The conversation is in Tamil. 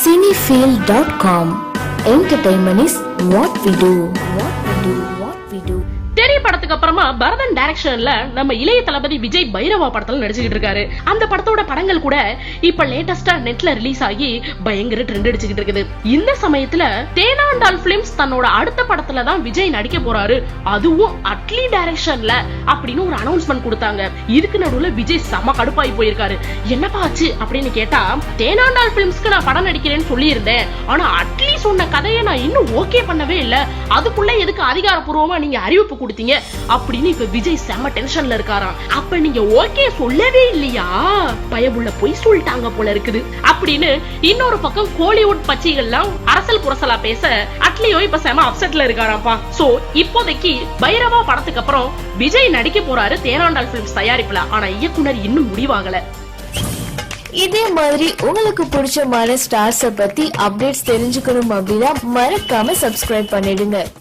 Cinefield.com Entertainment is what we do. What we do. What we do. தெரிய படத்துக்கு அப்புறமா பரதன் டைரக்ஷன்ல நம்ம இளைய தளபதி விஜய் பைரவா படத்துல நடிச்சுக்கிட்டு இருக்காரு. அந்த படத்தோட படங்கள் கூட இப்ப லேட்டஸ்டா நெட்ல ரிலீஸ் ஆகி பயங்கர ட்ரெண்ட் அடிச்சுக்கிட்டு இருக்குது. இந்த சமயத்துல தேனாண்டால் பிலிம்ஸ் தன்னோட அடுத்த படத்துல தான் விஜய் நடிக்க போறாரு. அதுவும் அட்லி டைரக்ஷன்ல அப்படின்னு ஒரு அனௌன்ஸ்மெண்ட் கொடுத்தாங்க. இதுக்கு நடுவுல விஜய் செம கடுப்பாகி போயிருக்காரு. என்னப்பா ஆச்சு அப்படின்னு கேட்டா தேனாண்டால் பிலிம்ஸ்க்கு நான் படம் நடிக்கிறேன்னு சொல்லியிருந்தேன். ஆனா அட்லி சொன்ன கதையை நான் இன்னும் ஓகே பண்ணவே இல்ல. அதுக்குள்ள எதுக்கு அதிகாரப்பூர்வமா நீங்க அறிவிப்பு கொடுத்தீங்க? அப்படின்னு இப்ப விஜய் செம டென்ஷன்ல இருக்காராம். அப்ப நீங்க ஓகே சொல்லவே இல்லையா? பயமுள்ள பொய் சொல்லிட்டாங்க போல இருக்குது. அப்படின்னு இன்னொரு பக்கம் கோலிவுட் பச்சைகள்லாம் அரசல் புரசலா பேச அட்லியோ இப்ப செம அப்செட்ல இருக்காராம்ப்பா. சோ இப்போதைக்கு பைரவா படத்துக்கு அப்புறம் விஜய் நடிக்க போறாரு தேனாண்டால் பிலிம்ஸ் தயாரிப்புல. ஆனா இயக்குனர் இன்னும் முடிவாகல. இதே மாதிரி உங்களுக்கு பிடிச்சமான ஸ்டார்ஸ பத்தி அப்டேட்ஸ் தெரிஞ்சுக்கணும் அப்படின்னா மறக்காம சப்ஸ்கிரைப் பண்ணிடுங்க.